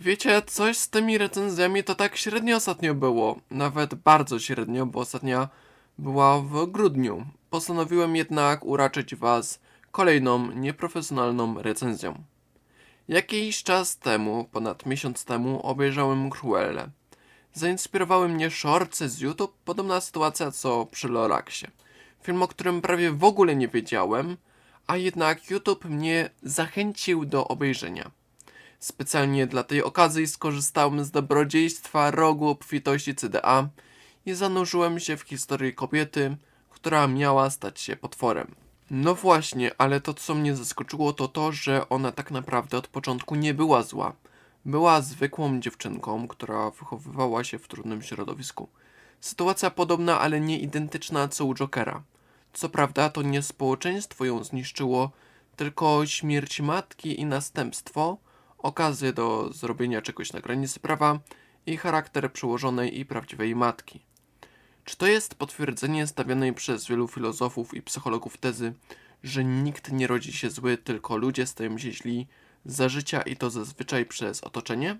Wiecie, coś z tymi recenzjami to tak średnio ostatnio było. Nawet bardzo średnio, bo ostatnia była w grudniu. Postanowiłem jednak uraczyć Was kolejną nieprofesjonalną recenzją. Jakiś czas temu, ponad miesiąc temu, obejrzałem Cruelle. Zainspirowały mnie shortsy z YouTube, podobna sytuacja co przy Loraxie. Film, o którym prawie w ogóle nie wiedziałem, a jednak YouTube mnie zachęcił do obejrzenia. Specjalnie dla tej okazji skorzystałem z dobrodziejstwa rogu obfitości CDA i zanurzyłem się w historię kobiety, która miała stać się potworem. No właśnie, ale to co mnie zaskoczyło to to, że ona tak naprawdę od początku nie była zła. Była zwykłą dziewczynką, która wychowywała się w trudnym środowisku. Sytuacja podobna, ale nie identyczna co u Jokera. Co prawda to nie społeczeństwo ją zniszczyło, tylko śmierć matki i następstwo, okazję do zrobienia czegoś na granicy prawa i charakter przełożonej i prawdziwej matki. Czy to jest potwierdzenie stawianej przez wielu filozofów i psychologów tezy, że nikt nie rodzi się zły, tylko ludzie stają się źli za życia i to zazwyczaj przez otoczenie?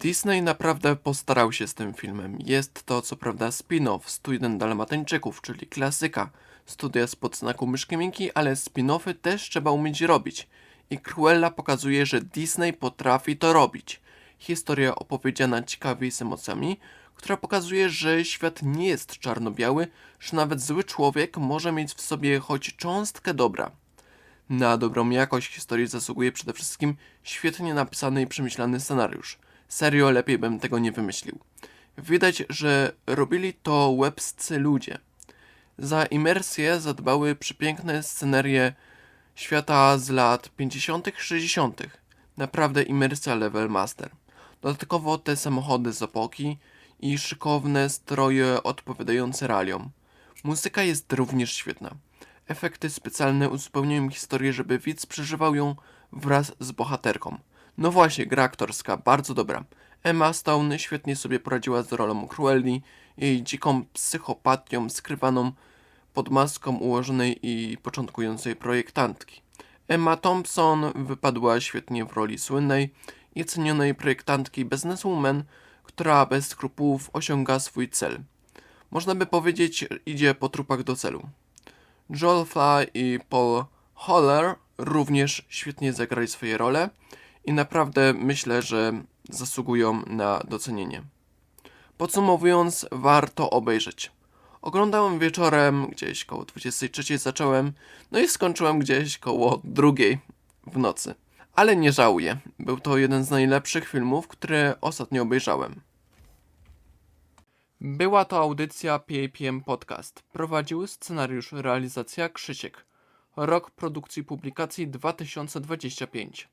Disney naprawdę postarał się z tym filmem. Jest to co prawda spin-off Student Dalmatańczyków, czyli klasyka studia spod znaku myszki Minki, ale spin-offy też trzeba umieć robić. I Cruella pokazuje, że Disney potrafi to robić. Historia opowiedziana ciekawie z emocjami, która pokazuje, że świat nie jest czarno-biały, że nawet zły człowiek może mieć w sobie choć cząstkę dobra. Na dobrą jakość historii zasługuje przede wszystkim świetnie napisany i przemyślany scenariusz. Serio, lepiej bym tego nie wymyślił. Widać, że robili to łebscy ludzie. Za imersję zadbały przepiękne scenerie świata z lat 50., 60. Naprawdę imersja level master. Dodatkowo te samochody z epoki i szykowne stroje odpowiadające realiom. Muzyka jest również świetna. Efekty specjalne uzupełniają historię, żeby widz przeżywał ją wraz z bohaterką. No właśnie, gra aktorska, bardzo dobra. Emma Stone świetnie sobie poradziła z rolą Cruelli, jej dziką psychopatią skrywaną pod maską ułożonej i początkującej projektantki. Emma Thompson wypadła świetnie w roli słynnej i cenionej projektantki businesswoman, która bez skrupułów osiąga swój cel. Można by powiedzieć, idzie po trupach do celu. Joel Fly i Paul Holler również świetnie zagrali swoje role i naprawdę myślę, że zasługują na docenienie. Podsumowując, warto obejrzeć. Oglądałem wieczorem, gdzieś koło 23 zacząłem, no i skończyłem gdzieś koło drugiej w nocy. Ale nie żałuję. Był to jeden z najlepszych filmów, które ostatnio obejrzałem. Była to audycja PAPM Podcast. Prowadził scenariusz realizacja Krzysiek. Rok produkcji publikacji 2025.